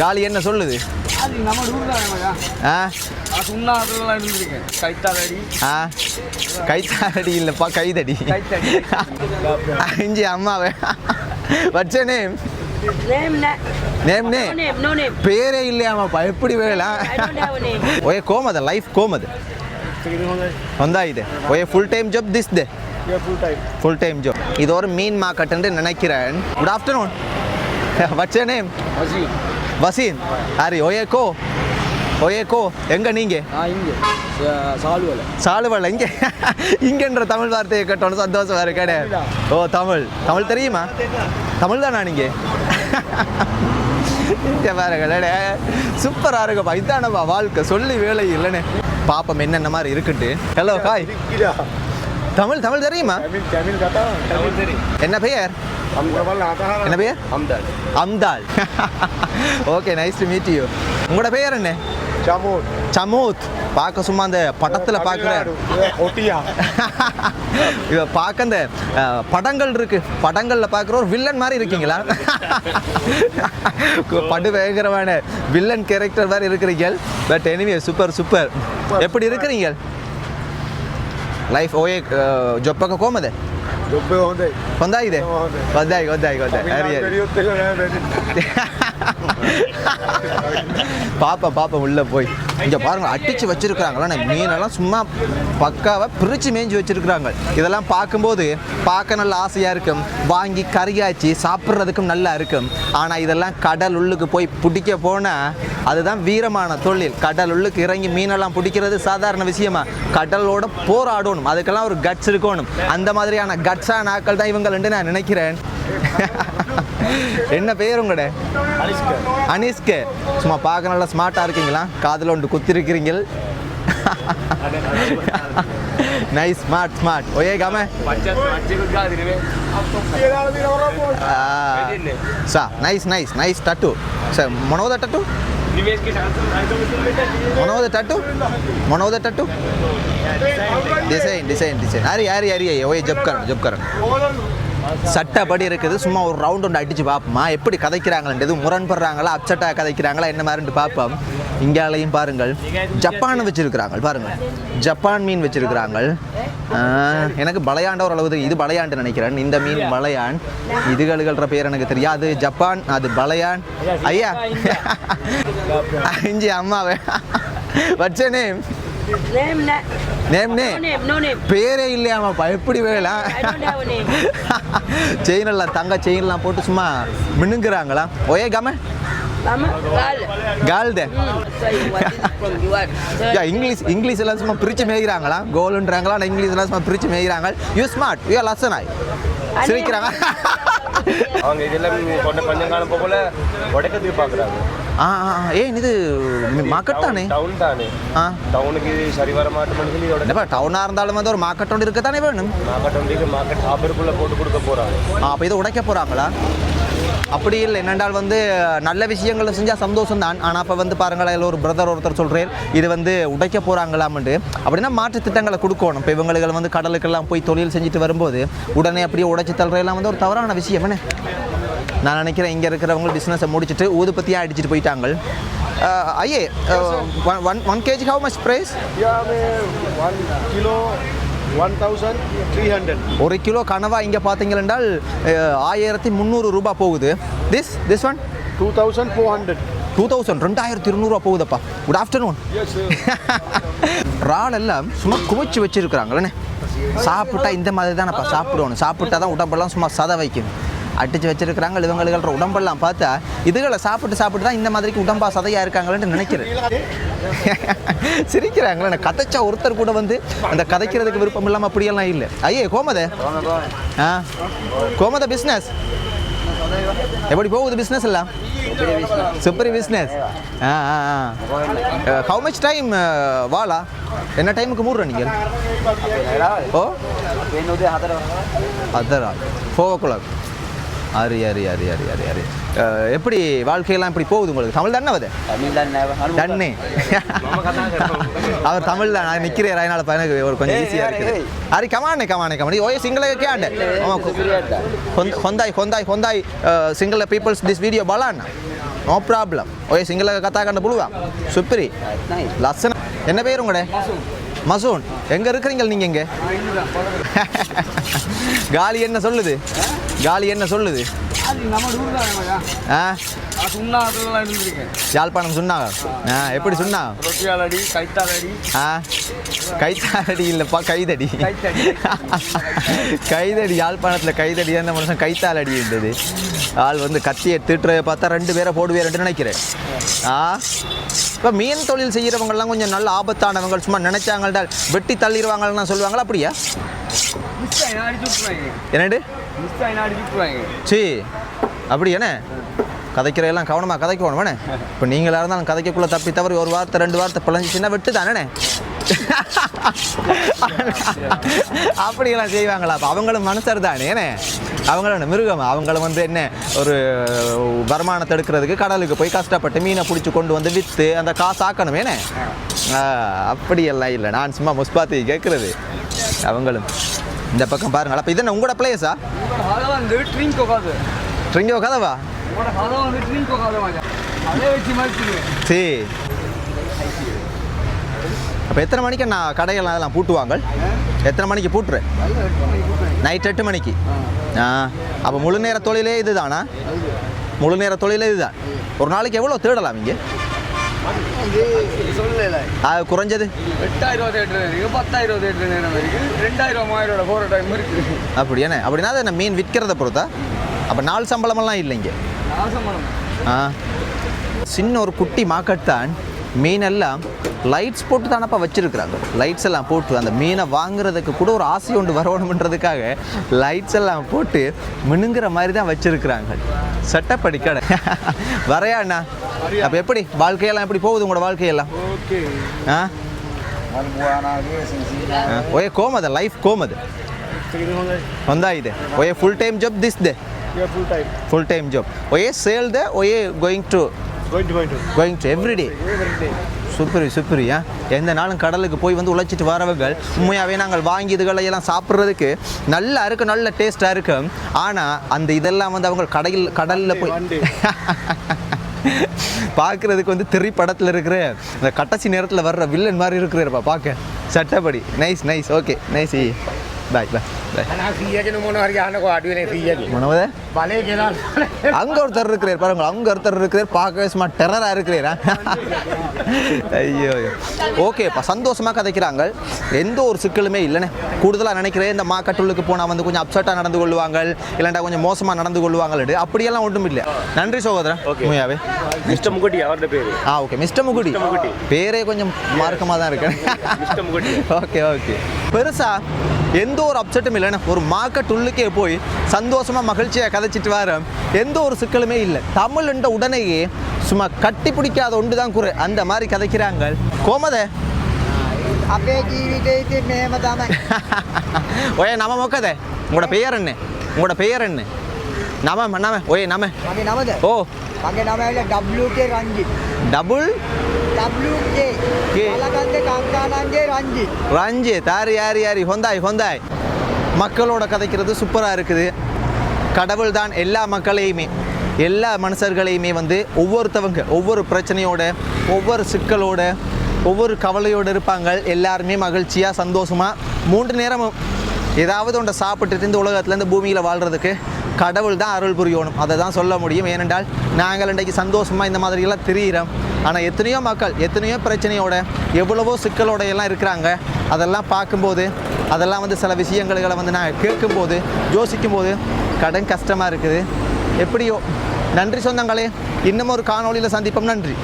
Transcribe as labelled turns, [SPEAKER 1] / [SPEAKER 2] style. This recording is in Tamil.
[SPEAKER 1] காலி என்ன சொல்லுது? கைத்தாரடி. இல்லப்பா கைதடி. அஞ்சு அம்மாவே. வச்ச நேம் நேம் நேம் பேரே இல்லையாமாப்பா எப்படி
[SPEAKER 2] வேலை? ஒய கோமத
[SPEAKER 1] லைஃப் கோமது. வந்தா இது ஒய full time job this day full time job இது ஒரு மீன் மார்க்கெட் நினைக்கிறேன். குட் ஆஃப்டர்நூன் வச்ச நேம் வசீன் ஹரி ஒயேக்கோ ஒயேக்கோ எங்க நீங்க?
[SPEAKER 3] நான் இங்கே. சாலுவலை.
[SPEAKER 1] சாலுவல்ல இங்க. இங்கன்ற தமிழ் வார்த்தையை கேட்டோன்னு சந்தோஷம் வேறு கிடையாது ஓ தமிழ். தமிழ் தெரியுமா? தமிழ் தானா நீங்க? இங்க பாருங்க சூப்பரா இருக்குப்பா. இதானப்பா வாழ்க்கை. சொல்லி வேலை இல்லைன்னு. பாப்பம் என்னென்ன மாதிரி இருக்குட்டு ஹலோ ஹாய் தமிழ் தமிழ் தெரியுமா? என்ன பெயர்? என்ன பெயர்? அம்தால் okay nice to meet you உங்களோட பெயர் என்ன? சமூத். பார்க்க சும்மா அந்த படத்துல பார்க்குற இவ பார்க்க அந்த படங்கள் இருக்கு. படங்கள்ல பார்க்குற ஒரு வில்லன் மாதிரி இருக்கீங்களா? படு பயங்கரமான வில்லன் கேரக்டர் மாதிரி இருக்கிறீங்க பட் எனிவே சூப்பர் சூப்பர் எப்படி இருக்கிறீங்க ಲೈಫ್ ಓಯೆ ಜೊಪ್ಪಕ ಕೋಮದೆ ಒಂದಾಗಿದೆ ಒಂದಾಗಿ ಒಂದಾಗಿ ಒಂದಾಗಿ ಹರಿ ಹರಿ பாப்பா பாப்பா உள்ள போய். இங்க பாருங்க அடிச்சு வச்சிருக்கிறாங்களா மீனெல்லாம் சும்மா பக்காவாக பிரிச்சு மேய்ஞ்சி வச்சிருக்கிறாங்க. இதெல்லாம் பார்க்கும்போது பார்க்க நல்ல ஆசையா இருக்கும். வாங்கி கறியாச்சு சாப்பிட்றதுக்கும் நல்லா இருக்கும். ஆனா இதெல்லாம் கடல் உள்ளுக்கு போய் பிடிக்க போனா அதுதான் வீரமான தொழில். கடல் உள்ளுக்கு இறங்கி மீனெல்லாம் பிடிக்கிறது சாதாரண விஷயமா. கடலோட போராடணும். அதுக்கெல்லாம் ஒரு கட்ஸ் இருக்கணும். அந்த மாதிரியான கட்ஸான ஆக்கள் தான் இவங்க நான் நினைக்கிறேன். என்ன பேர் உங்களோட அனிஷ்கு. சும்மா பார்க்க நல்லா ஸ்மார்ட்டாக இருக்கீங்களா? காதில் ஒன்று குத்திருக்கிறீங்க நைஸ் ஸ்மார்ட் ஸ்மார்ட் ஒயே காம சா நைஸ் நைஸ் நைஸ் டட்டு சார் மனோத டட்டு மனோத டட்டு மனோத டட்டு डिजाइन डिजाइन டிசைன் अरे यार அரி ये वही जब करण जब करण சட்டப்படி இருக்குது. சும்மா ஒரு ரவுண்ட் ஒன்று அடிச்சு பார்ப்போமா? எப்படி கதைக்கிறாங்கன்றது முரண்படுறாங்களா அப்செட்டாக கதைக்கிறாங்களா என்ன மாதிரின்ட்டு பார்ப்போம். இங்காலையும் பாருங்கள். ஜப்பான் வச்சிருக்கிறாங்க பாருங்கள். ஜப்பான் மீன் வச்சிருக்கிறாங்க எனக்கு பலையாண்ட தெரியும். இது பலையாண்டு நினைக்கிறேன். இந்த மீன் பலையான். இதுகளுகிற பேர் எனக்கு தெரியாது ஜப்பான் அது பலையான். ஐயா. இஞ்சி அம்மாவே. Name
[SPEAKER 2] Name, na-
[SPEAKER 1] name
[SPEAKER 2] no
[SPEAKER 1] name
[SPEAKER 2] name, no name.
[SPEAKER 1] பேரே இல்லையாமாப்பா எப்படி
[SPEAKER 2] name.
[SPEAKER 1] செயின் எல்லாம் தங்க செயின்லாம் போட்டு சும்மா மினுங்குறாங்களா ஒயே கம. இங்கிலீஷ் இங்கிலீஷ் எல்லாம் சும்மா பிரிச்சு மேய்கிறாங்களா? கோலுன்றாங்களா? இங்கிலீஷ் எல்லாம் சும்மா பிரிச்சு மேய்கிறாங்க? யூ ஸ்மார்ட் யூ சிரிக்கிறாங்க.
[SPEAKER 4] அவங்க இதெல்லாம் காலம் போகல உடைக்கிறதுக்கு பார்க்குறாங்க.
[SPEAKER 1] ஆ ஆ, ஆ. ஏன் இது மார்க்கெட் தானே
[SPEAKER 4] டவுன் தானே
[SPEAKER 1] ஆ
[SPEAKER 4] டவுனுக்கு இது சரி வர மாட்டோம்னு சொல்லி உடனே
[SPEAKER 1] என்னப்பா டவுனாக இருந்தாலும் வந்து ஒரு மார்க்கெட் ஒன்று இருக்க தானே வேணும்
[SPEAKER 4] மார்க்கெட் ஆஃபருக்குள்ளே போட்டு கொடுக்க போகிறாங்க
[SPEAKER 1] ஆ அப்போ இதை உடைக்க போகிறாங்களா அப்படி இல்லை என்னென்றால் வந்து நல்ல விஷயங்களை செஞ்சால் சந்தோஷம் தான் ஆனால் அப்போ வந்து பாருங்களேன் இதில் ஒரு பிரதர் ஒருத்தர் சொல்கிறேன் இது வந்து உடைக்க போகிறாங்களாம்ட்டு அப்படின்னா மாற்று திட்டங்களை கொடுக்கணும் இப்போ இவங்களுக்கு வந்து கடலுக்கெல்லாம் போய் தொழில் செஞ்சுட்டு வரும்போது உடனே அப்படியே உடைச்சி தள்ளுறதெல்லாம் வந்து ஒரு தவறான விஷயம் என்ன நான் நினைக்கிறேன் இங்கே இருக்கிறவங்க பிஸ்னஸை முடிச்சுட்டு ஊதுபத்தியாக அடிச்சிட்டு போயிட்டாங்க ஐயே one one KG how much price
[SPEAKER 4] one kilo one thousand three hundred
[SPEAKER 1] ஒரு கிலோ கனவா இங்கே பார்த்தீங்கன்னா ஆயிரத்தி முந்நூறு ரூபாய் போகுது. This this one
[SPEAKER 4] two thousand four hundred
[SPEAKER 1] two thousand ரெண்டாயிரத்தி இருநூறுவா போகுதப்பா. குட் ஆஃப்டர்நூன் இறால் எல்லாம் சும்மா குவிச்சு வச்சிருக்கிறாங்களே. சாப்பிட்டா இந்த மாதிரி தானப்பா சாப்பிடணும். சாப்பிட்டா தான் உடம்பெல்லாம் சும்மா சத வைக்கணும் அடிச்சு வச்சிருக்கிறாங்க இவங்களுக்கிற உடம்பெல்லாம் பார்த்தா இதுகளை சாப்பிட்டு சாப்பிட்டு தான் இந்த மாதிரிக்கு உடம்பா சதையா இருக்காங்களேன்னு நினைக்கிறேன். சிரிக்கிறாங்களே கதைச்சா ஒருத்தர் கூட வந்து அந்த கதைக்கிறதுக்கு விருப்பம் இல்லாமல் அப்படியெல்லாம் இல்லை. ஐயே கோமதே. ஆ? கோமத பிஸ்னஸ் எப்படி போகுது பிஸ்னஸ் எல்லாம்? சூப்பர் பிஸ்னஸ் ஆ ஆ ஹவு மச் டைம் வாலா? என்ன டைமுக்கு மூடுற நீங்கள் ஓ? அதரா ஃபோர் ஓ கிளாக் அரி அரி அரி அரி அரி அரி. எப்படி வாழ்க்கையெல்லாம் இப்படி போகுது உங்களுக்கு? தமிழ் தானே அது? தண்ணி அவர் தமிழ் தான். நான் நிற்கிறேன் அதனால எனக்கு ஒரு கொஞ்சம் ஈஸியாக இருக்குது. அரி கமானே கமானே கமானே ஓயே சிங்கள கேண்ட ஹொந்தாய் ஹொந்தாய் ஹொந்தாய் சிங்கள பீப்புள்ஸ் திஸ் வீடியோ பலான். நோ ப்ராப்ளம் ஓய் சிங்கள கத்தா கண்டு புழுவா. சுப்பிரி.
[SPEAKER 3] நைஸ்
[SPEAKER 1] லசன். என்ன பேர் உங்களோட மசூன் எங்க இருக்கிறீங்க நீங்க இங்க? காலி என்ன சொல்லுது? காலி என்ன சொல்லுது? ஆ?
[SPEAKER 3] சுண்ணா
[SPEAKER 1] யாழ்ப்பாணம் ஆ எப்படி சொன்னா
[SPEAKER 3] ரொட்டியால் அடி கைத்தால் அடி
[SPEAKER 1] ஆ கைத்தாடி இல்லைப்பா கைதடி. கைதடி யாழ்ப்பாணத்தில் கைதடி அந்த மனுஷன் கைத்தால் அடி இருந்தது ஆள் வந்து கத்தியை தீட்டுறதை பார்த்தா ரெண்டு பேரை போடுவேன் நினைக்கிறேன். ஆ இப்போ மீன் தொழில் செய்கிறவங்கலாம் கொஞ்சம் நல்ல ஆபத்தானவங்க சும்மா நினைச்சாங்கள்டா வெட்டி தள்ளிடுவாங்கன்னு சொல்லுவாங்களா அப்படியா? என்னடு
[SPEAKER 3] மிஸ் ஆகி அடிச்சு விட்டுருவாங்க.
[SPEAKER 1] சி அப்படி என்ன கதைக்கிறதெல்லாம் கவனமாக கதைக்கணும் வேணே? இப்போ நீங்களாக இருந்தாலும் கதைக்கக்குள்ளே தப்பி தவறி ஒரு வார்த்தை ரெண்டு வார்த்தை பிழைஞ்சிச்சுன்னா வெட்டு தானே அப்படியெல்லாம் செய்வாங்களா? அப்போ அவங்களும் மனுஷர் தானே ஏனே அவங்களும் மிருகம் அவங்களும் வந்து என்ன ஒரு வருமானத்தை எடுக்கிறதுக்கு கடலுக்கு போய் கஷ்டப்பட்டு மீனை பிடிச்சி கொண்டு வந்து விற்று அந்த காசு ஆக்கணும் ஏனே அப்படியெல்லாம் இல்லை. நான் சும்மா முஸ்பாத்தி கேட்குறது அவங்களும். இந்த பக்கம் பாருங்கள். அப்போ இது என்ன உங்களோட பிளேஸா
[SPEAKER 3] ட்ரிங்கோ
[SPEAKER 1] கதவா? சரி. அப்போ எத்தனை மணிக்கு நான் கடையெல்லாம் அதெல்லாம் பூட்டுவாங்க எத்தனை மணிக்கு பூட்டுறேன் நைட் எட்டு மணிக்கு? ஆ. அப்போ முழு நேர தொழிலே இதுதானா? முழு நேர தொழிலே இதுதான். ஒரு நாளைக்கு எவ்வளோ தேடலாம் இங்கே? அது குறைஞ்சது?
[SPEAKER 3] எட்டாயிரம் தேட்டர் பத்தாயிரம் நேரம் ரெண்டாயிரம் மூவாயிரம் போகிற டைம் இருக்கு.
[SPEAKER 1] அப்படி என்ன அப்படின்னா அது மீன் விற்கிறத பொறுத்தா? அப்போ நாள் சம்பளமெல்லாம் இல்லை இங்கே.
[SPEAKER 3] நாசம் பண்ணணும்
[SPEAKER 1] ஆ சின்ன ஒரு குட்டி மார்க்கெட் தான் மீனெல்லாம் லைட்ஸ் போட்டு தானப்பா வச்சிருக்கிறாங்க லைட்ஸ் எல்லாம் போட்டு அந்த மீனை வாங்குறதுக்கு கூட ஒரு ஆசை ஒன்று வரணுன்றதுக்காக லைட்ஸ் எல்லாம் போட்டு மினுங்கிற மாதிரி தான் வச்சிருக்கிறாங்க சட்டப்படி கடை வரையா அண்ணா அப்போ எப்படி வாழ்க்கையெல்லாம் எப்படி போகுது உங்களோட வாழ்க்கையெல்லாம்
[SPEAKER 3] ஓகே
[SPEAKER 1] ஆ ಆ, ಒಯೆ ಕೋಮದ ಲೈಫ್ ಕೋಮದ ಒಂದಾಗಿದೆ ಒಯೆ full time job Yeah, full
[SPEAKER 3] time. Full
[SPEAKER 1] time job. Oye sale there, oye going to? Going to, going to. Going to every day. Every day. Super super எந்த நாளும் கடலுக்கு போய் வந்து உழைச்சிட்டு வரவர்கள் உண்மையாகவே நாங்கள் வாங்கி இதுகளை எல்லாம் சாப்பிட்றதுக்கு நல்லா இருக்கும் நல்ல டேஸ்ட்டாக இருக்கும் ஆனால் அந்த இதெல்லாம் வந்து அவங்க கடையில் கடலில் போய் பார்க்குறதுக்கு வந்து திரைப்படத்தில் இருக்கிற அந்த கட்டசி நேரத்தில் வர்ற வில்லன் மாதிரி இருக்கிறப்பா பார்க்க சட்டப்படி nice nice okay nice bye மனோதே அங்க ஒருத்தர் இருக்கிறார் பாருங்க அங்க ஒருத்தர் இருக்கிறார் பார்க்கவே சும்மா டெரரா இருக்கிறாரா ஐயோ ஓகேப்பா சந்தோஷமா கதைக்கிறாங்க எந்த ஒரு சிக்கலுமே இல்லைண்ணே கூடுதலாக நினைக்கிறேன் இந்த மாக்கட்டுள்ளுக்கு போனால் வந்து கொஞ்சம் அப்செட்டாக நடந்து கொள்வாங்க இல்லைண்டா கொஞ்சம் மோசமாக நடந்து கொள்வாங்கள்ட்டு அப்படியெல்லாம் ஒன்றும் இல்லை நன்றி சகோதரன் உண்மையாவே
[SPEAKER 4] மிஸ்டர் முகட்டி அவரோட பேரு
[SPEAKER 1] ஆ ஓகே மிஸ்டர் முகுடி
[SPEAKER 4] முகுடி.
[SPEAKER 1] பேரே கொஞ்சம் மார்க்கமாக தான் இருக்கு
[SPEAKER 4] மிஸ்டர் முகுடி.
[SPEAKER 1] ஓகே ஓகே பெருசாக எந்த ஒரு அப்செட்டும் இல்லைன்னு ஒரு மார்க்கெட் உள்ளுக்கே போய் சந்தோஷமாக மகிழ்ச்சியாக கதைச்சிட்டு வர எந்த ஒரு சிக்கலுமே இல்லை. தமிழ்ன்ற உடனேயே சும்மா கட்டி பிடிக்காத ஒன்று தான் குறை. அந்த மாதிரி கதைக்கிறாங்க. கோமத?
[SPEAKER 5] அப்பே ஜீவிதே மேமதான
[SPEAKER 1] ஓய நம்ம மொக்கதே? உங்களோட பெயர் என்ன? உங்களோட பெயர் என்ன? નામ નામે ઓય નામે
[SPEAKER 5] માગે નામ
[SPEAKER 1] છે
[SPEAKER 5] ઓ માગે નામ એટલે
[SPEAKER 1] ડબલ્યુ
[SPEAKER 5] કે
[SPEAKER 1] રણજીત
[SPEAKER 5] ડબલ ડબલ્યુ કે
[SPEAKER 1] કે அழகாந்தே காங்கானாஞ்சே ரஞ்சித் ரஞ்சித் ஆரி ஆரி ஆரி ஹொந்தாய் மக்களோட கதைக்கிறது சூப்பராக இருக்குது. கடவுள் தான் எல்லா மக்களையுமே எல்லா மனுஷர்களையுமே வந்து ஒவ்வொருத்தவங்க ஒவ்வொரு பிரச்சனையோட ஒவ்வொரு சிக்கலோட ஒவ்வொரு கவலையோடு இருப்பாங்க. எல்லாருமே மகிழ்ச்சியாக சந்தோஷமாக மூன்று நேரமும் ஏதாவது ஒன்றை சாப்பிட்டுட்டு இந்த உலகத்துலேருந்து பூமியில் வாழ்கிறதுக்கு கடவுள் தான் அருள் புரியணும் அதை தான் சொல்ல முடியும். ஏனென்றால் நாங்கள் இன்றைக்கு சந்தோஷமாக இந்த மாதிரியெல்லாம் திரியிறோம். ஆனால் எத்தனையோ மக்கள் எத்தனையோ பிரச்சனையோட எவ்வளவோ சிக்கலோட எல்லாம் இருக்கிறாங்க. அதெல்லாம் பார்க்கும்போது அதெல்லாம் வந்து சில விஷயங்களை வந்து நான் கேட்கும்போது யோசிக்கும்போது கடன் கஷ்டமாக இருக்குது. எப்படியோ. நன்றி சொந்தங்களே. இன்னும் ஒரு காணொளியில் சந்திப்போம். நன்றி.